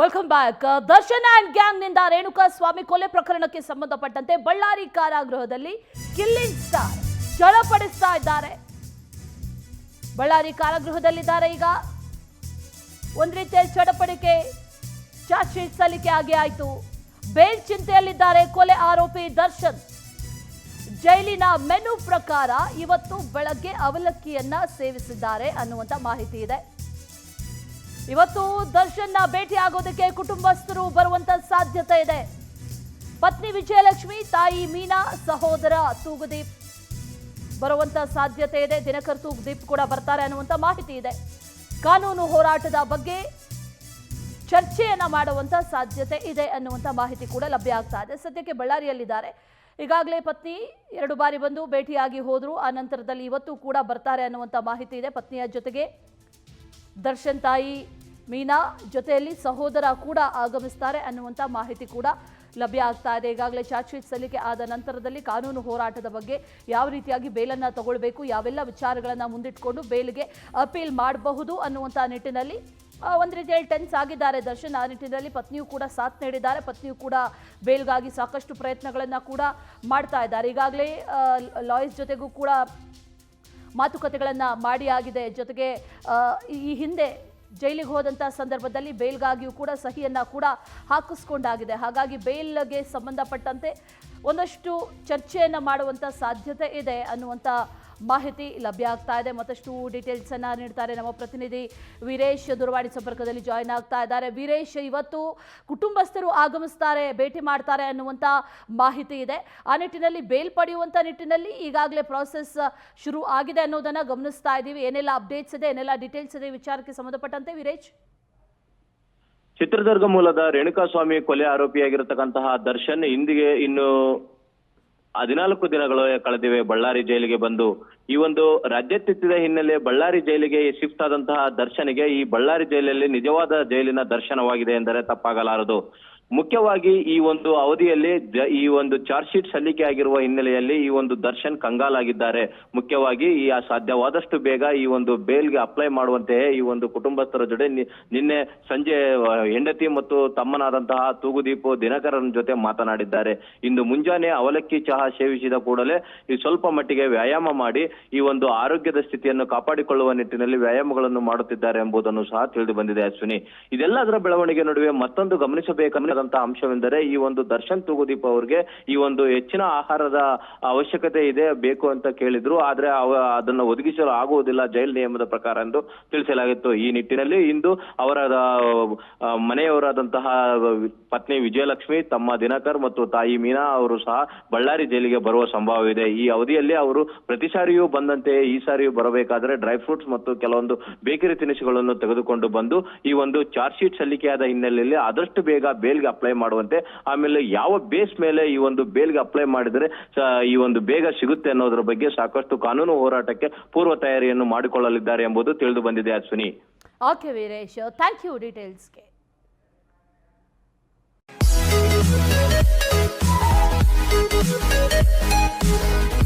Welcome back Darshan and ಗ್ಯಾಂಗ್ನಿಂದ ರೇಣುಕಾ ಸ್ವಾಮಿ ಕೊಲೆ ಪ್ರಕರಣಕ್ಕೆ ಸಂಬಂಧಪಟ್ಟಂತೆ ಬಳ್ಳಾರಿ ಕಾರಾಗೃಹದಲ್ಲಿ ಕಿಲ್ಲಿಂಗ್ ಸ್ಟಾರ್ ಚಳಪಡಿಸ್ತಾ ಇದ್ದಾರೆ. ಬಳ್ಳಾರಿ ಕಾರಾಗೃಹದಲ್ಲಿದ್ದಾರೆ ಈಗ. ಒಂದು ರೀತಿಯ ಚಡಪಡಿಕೆ ಚಾರ್ಜ್ ಶೀಟ್ ಸಲ್ಲಿಕೆ ಆಗಿ ಆಯಿತು. ಬೇಲ್ ಚಿಂತೆಯಲ್ಲಿದ್ದಾರೆ ಕೊಲೆ ಆರೋಪಿ ದರ್ಶನ್. ಜೈಲಿನ ಮೆನು ಪ್ರಕಾರ ಇವತ್ತು ಬೆಳಗ್ಗೆ ಅವಲಕ್ಕಿಯನ್ನ ಸೇವಿಸಿದ್ದಾರೆ ಅನ್ನುವಂಥ ಮಾಹಿತಿ ಇದೆ. ಇವತ್ತು ದರ್ಶನ್ನ ಭೇಟಿ ಆಗೋದಕ್ಕೆ ಕುಟುಂಬಸ್ಥರು ಬರುವಂತ ಸಾಧ್ಯತೆ ಇದೆ. ಪತ್ನಿ ವಿಜಯಲಕ್ಷ್ಮಿ, ತಾಯಿ ಮೀನಾ, ಸಹೋದರ ತೂಗುದೀಪ್ ಬರುವಂತ ಸಾಧ್ಯತೆ ಇದೆ. ದಿನಕರ್ ತೂಗುದೀಪ್ ಕೂಡ ಬರ್ತಾರೆ ಅನ್ನುವಂತ ಮಾಹಿತಿ ಇದೆ. ಕಾನೂನು ಹೋರಾಟದ ಬಗ್ಗೆ ಚರ್ಚೆಯನ್ನ ಮಾಡುವಂತ ಸಾಧ್ಯತೆ ಇದೆ ಅನ್ನುವಂತ ಮಾಹಿತಿ ಕೂಡ ಲಭ್ಯ ಆಗ್ತಾ ಇದೆ. ಸದ್ಯಕ್ಕೆ ಬಳ್ಳಾರಿಯಲ್ಲಿದ್ದಾರೆ. ಈಗಾಗಲೇ ಪತ್ನಿ ಎರಡು ಬಾರಿ ಬಂದು ಭೇಟಿಯಾಗಿ ಹೋದರು. ಆ ನಂತರದಲ್ಲಿ ಇವತ್ತು ಕೂಡ ಬರ್ತಾರೆ ಅನ್ನುವಂತ ಮಾಹಿತಿ ಇದೆ ಪತ್ನಿಯ ಜೊತೆಗೆ. ದರ್ಶನ್ ತಾಯಿ ಮೀನಾ ಜೊತೆಯಲ್ಲಿ ಸಹೋದರ ಕೂಡ ಆಗಮಿಸ್ತಾರೆ ಅನ್ನುವಂಥ ಮಾಹಿತಿ ಕೂಡ ಲಭ್ಯ ಆಗ್ತಾ ಇದೆ. ಈಗಾಗಲೇ ಚಾರ್ಜ್ ಶೀಟ್ ಸಲ್ಲಿಕೆ ಆದ ನಂತರದಲ್ಲಿ ಕಾನೂನು ಹೋರಾಟದ ಬಗ್ಗೆ ಯಾವ ರೀತಿಯಾಗಿ ಬೇಲನ್ನು ತಗೊಳ್ಬೇಕು, ಯಾವೆಲ್ಲ ವಿಚಾರಗಳನ್ನು ಮುಂದಿಟ್ಕೊಂಡು ಬೇಲ್ಗೆ ಅಪೀಲ್ ಮಾಡಬಹುದು ಅನ್ನುವಂಥ ನಿಟ್ಟಿನಲ್ಲಿ ಒಂದು ರೀತಿಯಲ್ಲಿ ಟೆನ್ಸ್ ಆಗಿದ್ದಾರೆ ದರ್ಶನ್. ಆ ನಿಟ್ಟಿನಲ್ಲಿ ಪತ್ನಿಯು ಕೂಡ ಸಾಥ್ ನೀಡಿದ್ದಾರೆ. ಪತ್ನಿಯು ಕೂಡ ಬೇಲ್ಗಾಗಿ ಸಾಕಷ್ಟು ಪ್ರಯತ್ನಗಳನ್ನು ಕೂಡ ಮಾಡ್ತಾ ಇದ್ದಾರೆ. ಈಗಾಗಲೇ ಲಾಯರ್ಸ್ ಜೊತೆಗೂ ಕೂಡ ಮಾತುಕತೆಗಳನ್ನು ಮಾಡಿ ಆಗಿದೆ. ಜೊತೆಗೆ ಈ ಹಿಂದೆ ಜೈಲಿಗೆ ಹೋದಂಥ ಸಂದರ್ಭದಲ್ಲಿ ಬೇಲ್ಗಾಗಿಯೂ ಕೂಡ ಸಹಿಯನ್ನ ಕೂಡ ಹಾಕಿಸ್ಕೊಂಡಾಗಿದೆ. ಹಾಗಾಗಿ ಬೇಲ್ಗೆ ಸಂಬಂಧಪಟ್ಟಂತೆ ಒಂದಷ್ಟು ಚರ್ಚೆಯನ್ನು ಮಾಡುವಂಥ ಸಾಧ್ಯತೆ ಇದೆ ಅನ್ನುವಂಥ ಮಾಹಿತಿ ಲಭ್ಯ ಆಗ್ತಾ ಇದೆ. ಮತ್ತಷ್ಟು ಡೀಟೇಲ್ಸ್ ಅನ್ನ ನೀಡ್ತಾರೆ ನಮ್ಮ ಪ್ರತಿನಿಧಿ ವೀರೇಶ್ ದೂರವಾಣಿ ಸಂಪರ್ಕದಲ್ಲಿ ಜಾಯ್ನ್ ಆಗ್ತಾ ಇದ್ದಾರೆ. ವೀರೇಶ್, ಇವತ್ತು ಕುಟುಂಬಸ್ಥರು ಆಗಮಿಸ್ತಾರೆ, ಭೇಟಿ ಮಾಡ್ತಾರೆ ಅನ್ನುವಂಥ ಮಾಹಿತಿ ಇದೆ. ಆ ನಿಟ್ಟಿನಲ್ಲಿ ಬೇಲ್ ಪಡೆಯುವಂಥ ನಿಟ್ಟಿನಲ್ಲಿ ಈಗಾಗಲೇ ಪ್ರಾಸೆಸ್ ಶುರು ಆಗಿದೆ ಅನ್ನೋದನ್ನ ಗಮನಿಸ್ತಾ ಇದ್ದೀವಿ. ಏನೆಲ್ಲ ಅಪ್ಡೇಟ್ಸ್ ಇದೆ, ಏನೆಲ್ಲ ಡೀಟೇಲ್ಸ್ ಇದೆ ವಿಚಾರಕ್ಕೆ ಸಂಬಂಧಪಟ್ಟಂತೆ ವೀರೇಶ್? ಚಿತ್ರದುರ್ಗ ಮೂಲದ ರೇಣುಕಾಸ್ವಾಮಿ ಕೊಲೆ ಆರೋಪಿಯಾಗಿರತಕ್ಕಂತಹ ದರ್ಶನ್, ಇಂದಿಗೆ ಇನ್ನು ಹದಿನಾಲ್ಕು ದಿನಗಳು ಕಳೆದಿವೆ. ಬಳ್ಳಾರಿ ಜೈಲಿಗೆ ಬಂದು ಈ ಒಂದು ರಾಜ್ಯ ತಿತ್ತಿದ ಹಿನ್ನೆಲೆ ಬಳ್ಳಾರಿ ಜೈಲಿಗೆ ಶಿಫ್ಟ್ ಆದಂತಹ ದರ್ಶನಿಗೆ ಈ ಬಳ್ಳಾರಿ ಜೈಲಲ್ಲಿ ನಿಜವಾದ ಜೈಲಿನ ದರ್ಶನವಾಗಿದೆ ಎಂದರೆ ತಪ್ಪಾಗಲಾರದು. ಮುಖ್ಯವಾಗಿ ಈ ಒಂದು ಅವಧಿಯಲ್ಲಿ ಈ ಒಂದು ಚಾರ್ಜ್ ಶೀಟ್ ಸಲ್ಲಿಕೆ ಆಗಿರುವ ಹಿನ್ನೆಲೆಯಲ್ಲಿ ಈ ಒಂದು ದರ್ಶನ್ ಕಂಗಾಲಾಗಿದ್ದಾರೆ. ಮುಖ್ಯವಾಗಿ ಈ ಸಾಧ್ಯವಾದಷ್ಟು ಬೇಗ ಈ ಒಂದು ಬೇಲ್ಗೆ ಅಪ್ಲೈ ಮಾಡುವಂತೆಯೇ ಈ ಒಂದು ಕುಟುಂಬಸ್ಥರ ಜೊತೆ ನಿನ್ನೆ ಸಂಜೆ ಹೆಂಡತಿ ಮತ್ತು ತಮ್ಮನಾದಂತಹ ತೂಗುದೀಪು ದಿನಕರನ್ ಜೊತೆ ಮಾತನಾಡಿದ್ದಾರೆ. ಇಂದು ಮುಂಜಾನೆ ಅವಲಕ್ಕಿ ಚಹಾ ಸೇವಿಸಿದ ಕೂಡಲೇ ಈ ಸ್ವಲ್ಪ ಮಟ್ಟಿಗೆ ವ್ಯಾಯಾಮ ಮಾಡಿ ಈ ಒಂದು ಆರೋಗ್ಯದ ಸ್ಥಿತಿಯನ್ನು ಕಾಪಾಡಿಕೊಳ್ಳುವ ನಿಟ್ಟಿನಲ್ಲಿ ವ್ಯಾಯಾಮಗಳನ್ನು ಮಾಡುತ್ತಿದ್ದಾರೆ ಎಂಬುದನ್ನು ಸಹ ತಿಳಿದು ಬಂದಿದೆ ಅಶ್ವಿನಿ. ಇದೆಲ್ಲದರ ಬೆಳವಣಿಗೆ ನಡುವೆ ಮತ್ತೊಂದು ಗಮನಿಸಬೇಕಾದಂತಹ ಅಂಶವೆಂದರೆ ಈ ಒಂದು ದರ್ಶನ್ ತೂಗುದೀಪ್ ಅವರಿಗೆ ಈ ಒಂದು ಹೆಚ್ಚಿನ ಆಹಾರದ ಅವಶ್ಯಕತೆ ಇದೆ, ಬೇಕು ಅಂತ ಕೇಳಿದ್ರು. ಆದ್ರೆ ಅದನ್ನ ಒದಗಿಸಲು ಆಗುವುದಿಲ್ಲ ಜೈಲ್ ನಿಯಮದ ಪ್ರಕಾರ ಎಂದು ತಿಳಿಸಲಾಗಿತ್ತು. ಈ ನಿಟ್ಟಿನಲ್ಲಿ ಇಂದು ಅವರ ಮನೆಯವರಾದಂತಹ ಪತ್ನಿ ವಿಜಯಲಕ್ಷ್ಮಿ, ತಮ್ಮ ದಿನಕರ್ ಮತ್ತು ತಾಯಿ ಮೀನಾ ಅವರು ಸಹ ಬಳ್ಳಾರಿ ಜೈಲಿಗೆ ಬರುವ ಸಂಭವವಿದೆ. ಈ ಅವಧಿಯಲ್ಲಿ ಅವರು ಪ್ರತಿ ಸಾರಿಯೂ ಬಂದಂತೆ ಈ ಸಾರಿಯೂ ಬರಬೇಕಾದ್ರೆ ಡ್ರೈ ಫ್ರೂಟ್ಸ್ ಮತ್ತು ಕೆಲವೊಂದು ಬೇಕರಿ ತಿನಿಸುಗಳನ್ನು ತೆಗೆದುಕೊಂಡು ಬಂದು ಈ ಒಂದು ಚಾರ್ಜ್ ಶೀಟ್ ಸಲ್ಲಿಕೆಯಾದ ಹಿನ್ನೆಲೆಯಲ್ಲಿ ಆದಷ್ಟು ಬೇಗ ಬೇಲ್ಗೆ ಬೇಲ್ಗೆ ಅಪ್ಲೈ ಮಾಡುವಂತೆ ಆಮೇಲೆ ಯಾವ ಬೇಸ್ ಮೇಲೆ ಈ ಒಂದು ಬೇಲ್ಗೆ ಅಪ್ಲೈ ಮಾಡಿದರೆ ಈ ಒಂದು ಬೇಗ ಸಿಗುತ್ತೆ ಅನ್ನೋದ್ರ ಬಗ್ಗೆ ಸಾಕಷ್ಟು ಕಾನೂನು ಹೋರಾಟಕ್ಕೆ ಪೂರ್ವ ತಯಾರಿಯನ್ನು ಮಾಡಿಕೊಳ್ಳಲಿದ್ದಾರೆ ಎಂಬುದು ತಿಳಿದು ಬಂದಿದೆ Ashwini okay Veeresh thank you ಡೀಟೇಲ್ಸ್ಗೆ ಗೆ.